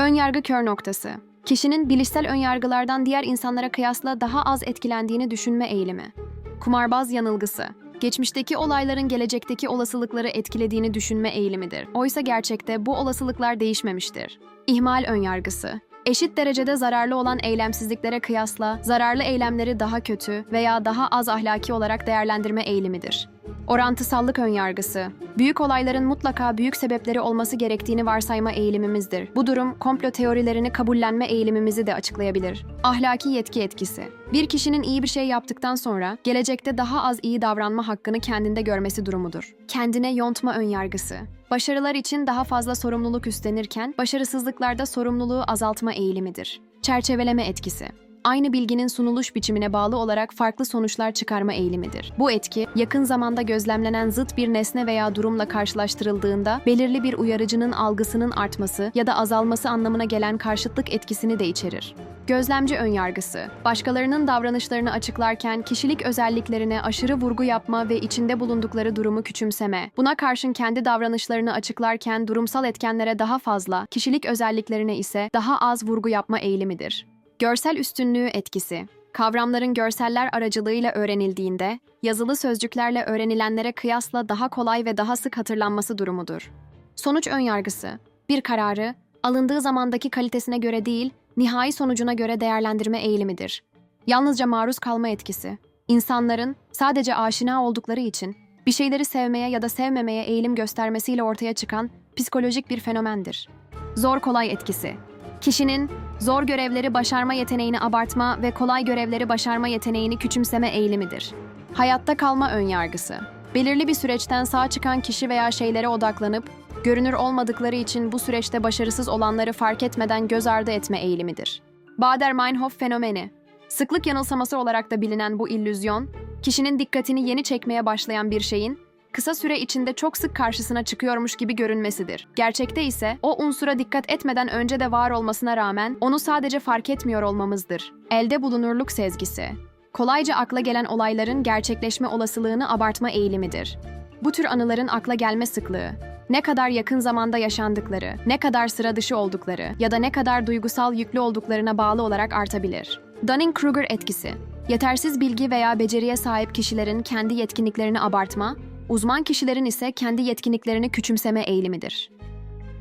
Önyargı kör noktası. Kişinin bilişsel önyargılardan diğer insanlara kıyasla daha az etkilendiğini düşünme eğilimi. Kumarbaz yanılgısı. Geçmişteki olayların gelecekteki olasılıkları etkilediğini düşünme eğilimidir. Oysa gerçekte bu olasılıklar değişmemiştir. İhmal önyargısı. Eşit derecede zararlı olan eylemsizliklere kıyasla zararlı eylemleri daha kötü veya daha az ahlaki olarak değerlendirme eğilimidir. Orantısallık önyargısı. Büyük olayların mutlaka büyük sebepleri olması gerektiğini varsayma eğilimimizdir. Bu durum komplo teorilerini kabullenme eğilimimizi de açıklayabilir. Ahlaki yetki etkisi. Bir kişinin iyi bir şey yaptıktan sonra gelecekte daha az iyi davranma hakkını kendinde görmesi durumudur. Kendine yontma önyargısı. Başarılar için daha fazla sorumluluk üstlenirken başarısızlıklarda sorumluluğu azaltma eğilimidir. Çerçeveleme etkisi aynı bilginin sunuluş biçimine bağlı olarak farklı sonuçlar çıkarma eğilimidir. Bu etki, yakın zamanda gözlemlenen zıt bir nesne veya durumla karşılaştırıldığında belirli bir uyarıcının algısının artması ya da azalması anlamına gelen karşıtlık etkisini de içerir. Gözlemci önyargısı, başkalarının davranışlarını açıklarken kişilik özelliklerine aşırı vurgu yapma ve içinde bulundukları durumu küçümseme. Buna karşın kendi davranışlarını açıklarken durumsal etkenlere daha fazla, kişilik özelliklerine ise daha az vurgu yapma eğilimidir. Görsel üstünlüğü etkisi. Kavramların görseller aracılığıyla öğrenildiğinde, yazılı sözcüklerle öğrenilenlere kıyasla daha kolay ve daha sık hatırlanması durumudur. Sonuç önyargısı. Bir kararı, alındığı zamandaki kalitesine göre değil, nihai sonucuna göre değerlendirme eğilimidir. Yalnızca maruz kalma etkisi. İnsanların sadece aşina oldukları için bir şeyleri sevmeye ya da sevmemeye eğilim göstermesiyle ortaya çıkan psikolojik bir fenomendir. Zor kolay etkisi. Kişinin zor görevleri başarma yeteneğini abartma ve kolay görevleri başarma yeteneğini küçümseme eğilimidir. Hayatta kalma önyargısı. Belirli bir süreçten sağ çıkan kişi veya şeylere odaklanıp, görünür olmadıkları için bu süreçte başarısız olanları fark etmeden göz ardı etme eğilimidir. Bader-Meinhof fenomeni. Sıklık yanılsaması olarak da bilinen bu illüzyon, kişinin dikkatini yeni çekmeye başlayan bir şeyin kısa süre içinde çok sık karşısına çıkıyormuş gibi görünmesidir. Gerçekte ise o unsura dikkat etmeden önce de var olmasına rağmen onu sadece fark etmiyor olmamızdır. Elde bulunurluk sezgisi. Kolayca akla gelen olayların gerçekleşme olasılığını abartma eğilimidir. Bu tür anıların akla gelme sıklığı, ne kadar yakın zamanda yaşandıkları, ne kadar sıra dışı oldukları ya da ne kadar duygusal yüklü olduklarına bağlı olarak artabilir. Dunning-Kruger etkisi. Yetersiz bilgi veya beceriye sahip kişilerin kendi yetkinliklerini abartma, uzman kişilerin ise kendi yetkinliklerini küçümseme eğilimidir.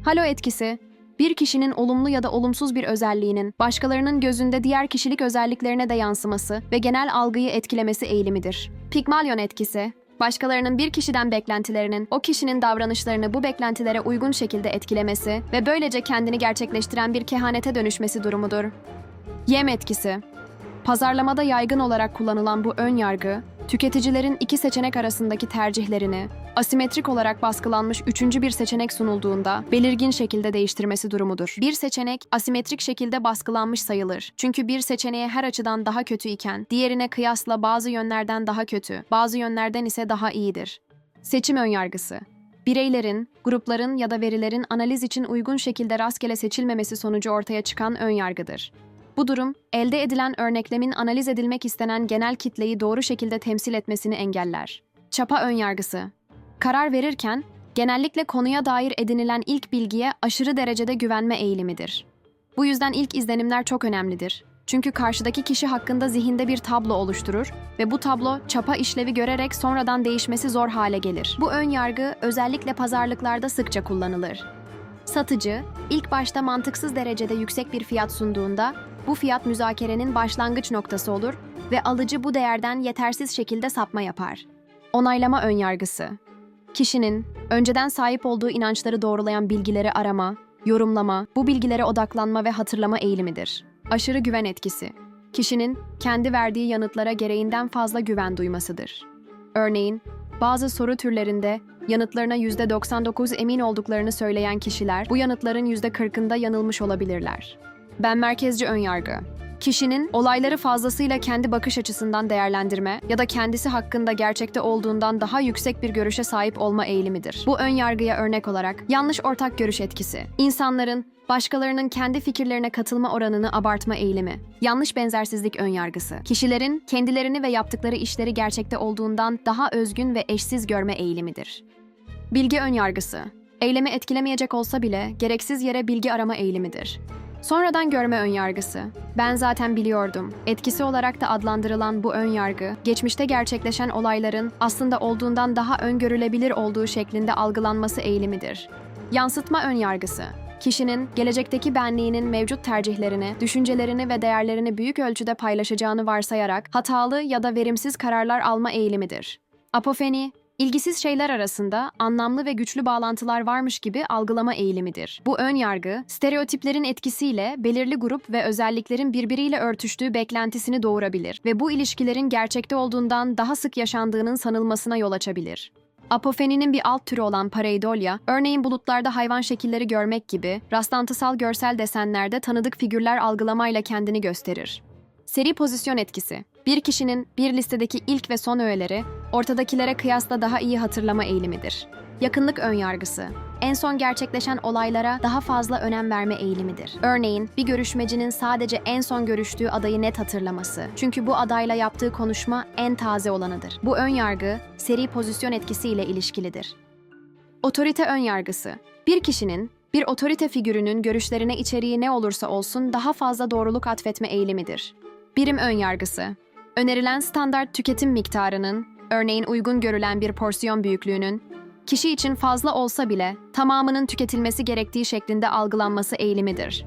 Halo etkisi, bir kişinin olumlu ya da olumsuz bir özelliğinin başkalarının gözünde diğer kişilik özelliklerine de yansıması ve genel algıyı etkilemesi eğilimidir. Pigmalion etkisi, başkalarının bir kişiden beklentilerinin o kişinin davranışlarını bu beklentilere uygun şekilde etkilemesi ve böylece kendini gerçekleştiren bir kehanete dönüşmesi durumudur. Yem etkisi, Pazarlamada yaygın olarak kullanılan bu ön yargı, tüketicilerin iki seçenek arasındaki tercihlerini asimetrik olarak baskılanmış üçüncü bir seçenek sunulduğunda belirgin şekilde değiştirmesi durumudur. Bir seçenek asimetrik şekilde baskılanmış sayılır. Çünkü bir seçeneğe her açıdan daha kötü iken diğerine kıyasla bazı yönlerden daha kötü, bazı yönlerden ise daha iyidir. Seçim önyargısı Bireylerin, grupların ya da verilerin analiz için uygun şekilde rastgele seçilmemesi sonucu ortaya çıkan önyargıdır. Bu durum, elde edilen örneklemin analiz edilmek istenen genel kitleyi doğru şekilde temsil etmesini engeller. Çapa önyargısı. Karar verirken, genellikle konuya dair edinilen ilk bilgiye aşırı derecede güvenme eğilimidir. Bu yüzden ilk izlenimler çok önemlidir. Çünkü karşıdaki kişi hakkında zihinde bir tablo oluşturur ve bu tablo çapa işlevi görerek sonradan değişmesi zor hale gelir. Bu ön yargı özellikle pazarlıklarda sıkça kullanılır. Satıcı, ilk başta mantıksız derecede yüksek bir fiyat sunduğunda, bu fiyat müzakerenin başlangıç noktası olur ve alıcı bu değerden yetersiz şekilde sapma yapar. Onaylama önyargısı. Kişinin önceden sahip olduğu inançları doğrulayan bilgileri arama, yorumlama, bu bilgilere odaklanma ve hatırlama eğilimidir. Aşırı güven etkisi. Kişinin kendi verdiği yanıtlara gereğinden fazla güven duymasıdır. Örneğin, bazı soru türlerinde yanıtlarına %99 emin olduklarını söyleyen kişiler bu yanıtların %40'ında yanılmış olabilirler. Ben merkezci önyargı. Kişinin olayları fazlasıyla kendi bakış açısından değerlendirme ya da kendisi hakkında gerçekte olduğundan daha yüksek bir görüşe sahip olma eğilimidir. Bu ön yargıya örnek olarak yanlış ortak görüş etkisi. İnsanların başkalarının kendi fikirlerine katılma oranını abartma eğilimi. Yanlış benzersizlik ön yargısı. Kişilerin kendilerini ve yaptıkları işleri gerçekte olduğundan daha özgün ve eşsiz görme eğilimidir. Bilgi ön yargısı. eylemi etkilemeyecek olsa bile gereksiz yere bilgi arama eğilimidir. Sonradan görme önyargısı. Ben zaten biliyordum. Etkisi olarak da adlandırılan bu önyargı, geçmişte gerçekleşen olayların aslında olduğundan daha öngörülebilir olduğu şeklinde algılanması eğilimidir. Yansıtma önyargısı. Kişinin gelecekteki benliğinin mevcut tercihlerini, düşüncelerini ve değerlerini büyük ölçüde paylaşacağını varsayarak hatalı ya da verimsiz kararlar alma eğilimidir. Apofeni, ilgisiz şeyler arasında anlamlı ve güçlü bağlantılar varmış gibi algılama eğilimidir. Bu ön yargı, stereotiplerin etkisiyle belirli grup ve özelliklerin birbiriyle örtüştüğü beklentisini doğurabilir ve bu ilişkilerin gerçekte olduğundan daha sık yaşandığının sanılmasına yol açabilir. Apofeninin bir alt türü olan pareidolya, örneğin bulutlarda hayvan şekilleri görmek gibi rastlantısal görsel desenlerde tanıdık figürler algılamayla kendini gösterir. Seri pozisyon etkisi. Bir kişinin bir listedeki ilk ve son öğeleri ortadakilere kıyasla daha iyi hatırlama eğilimidir. Yakınlık önyargısı. En son gerçekleşen olaylara daha fazla önem verme eğilimidir. Örneğin bir görüşmecinin sadece en son görüştüğü adayı net hatırlaması. Çünkü bu adayla yaptığı konuşma en taze olanıdır. Bu önyargı seri pozisyon etkisiyle ilişkilidir. Otorite önyargısı. Bir kişinin bir otorite figürünün görüşlerine içeriği ne olursa olsun daha fazla doğruluk atfetme eğilimidir. Birim önyargısı. Önerilen standart tüketim miktarının, örneğin uygun görülen bir porsiyon büyüklüğünün, kişi için fazla olsa bile tamamının tüketilmesi gerektiği şeklinde algılanması eğilimidir.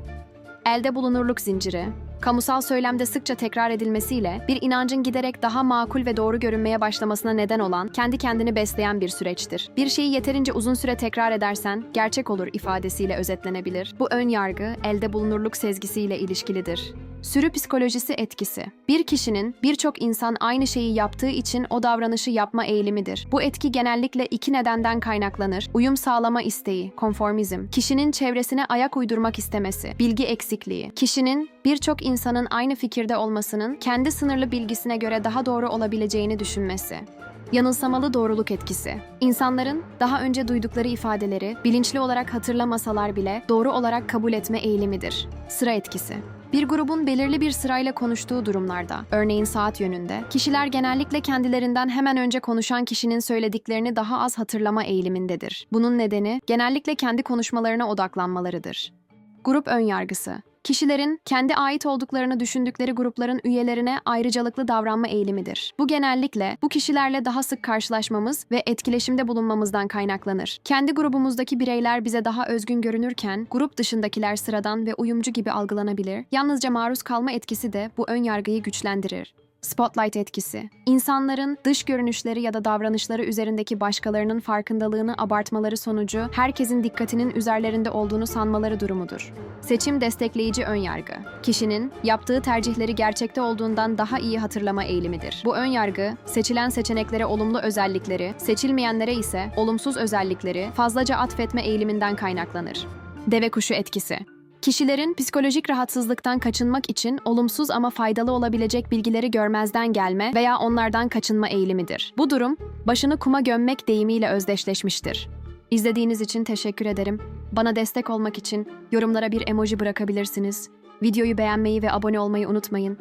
Elde bulunurluk zinciri, kamusal söylemde sıkça tekrar edilmesiyle bir inancın giderek daha makul ve doğru görünmeye başlamasına neden olan, kendi kendini besleyen bir süreçtir. Bir şeyi yeterince uzun süre tekrar edersen gerçek olur ifadesiyle özetlenebilir. Bu ön yargı elde bulunurluk sezgisiyle ilişkilidir. Sürü psikolojisi etkisi. Bir kişinin birçok insan aynı şeyi yaptığı için o davranışı yapma eğilimidir. Bu etki genellikle iki nedenden kaynaklanır. Uyum sağlama isteği, konformizm. Kişinin çevresine ayak uydurmak istemesi, bilgi eksikliği. Kişinin birçok insanın aynı fikirde olmasının kendi sınırlı bilgisine göre daha doğru olabileceğini düşünmesi. Yanılsamalı doğruluk etkisi. İnsanların daha önce duydukları ifadeleri bilinçli olarak hatırlamasalar bile doğru olarak kabul etme eğilimidir. Sıra etkisi. Bir grubun belirli bir sırayla konuştuğu durumlarda, örneğin saat yönünde, kişiler genellikle kendilerinden hemen önce konuşan kişinin söylediklerini daha az hatırlama eğilimindedir. Bunun nedeni genellikle kendi konuşmalarına odaklanmalarıdır. Grup önyargısı. Kişilerin kendi ait olduklarını düşündükleri grupların üyelerine ayrıcalıklı davranma eğilimidir. Bu genellikle bu kişilerle daha sık karşılaşmamız ve etkileşimde bulunmamızdan kaynaklanır. Kendi grubumuzdaki bireyler bize daha özgün görünürken grup dışındakiler sıradan ve uyumcu gibi algılanabilir. Yalnızca maruz kalma etkisi de bu ön yargıyı güçlendirir. Spotlight etkisi. İnsanların dış görünüşleri ya da davranışları üzerindeki başkalarının farkındalığını abartmaları sonucu herkesin dikkatinin üzerlerinde olduğunu sanmaları durumudur. Seçim destekleyici önyargı. Kişinin yaptığı tercihleri gerçekte olduğundan daha iyi hatırlama eğilimidir. Bu önyargı, seçilen seçeneklere olumlu özellikleri, seçilmeyenlere ise olumsuz özellikleri fazlaca atfetme eğiliminden kaynaklanır. Deve kuşu etkisi. Kişilerin psikolojik rahatsızlıktan kaçınmak için olumsuz ama faydalı olabilecek bilgileri görmezden gelme veya onlardan kaçınma eğilimidir. Bu durum, başını kuma gömmek deyimiyle özdeşleşmiştir. İzlediğiniz için teşekkür ederim. Bana destek olmak için yorumlara bir emoji bırakabilirsiniz. Videoyu beğenmeyi ve abone olmayı unutmayın.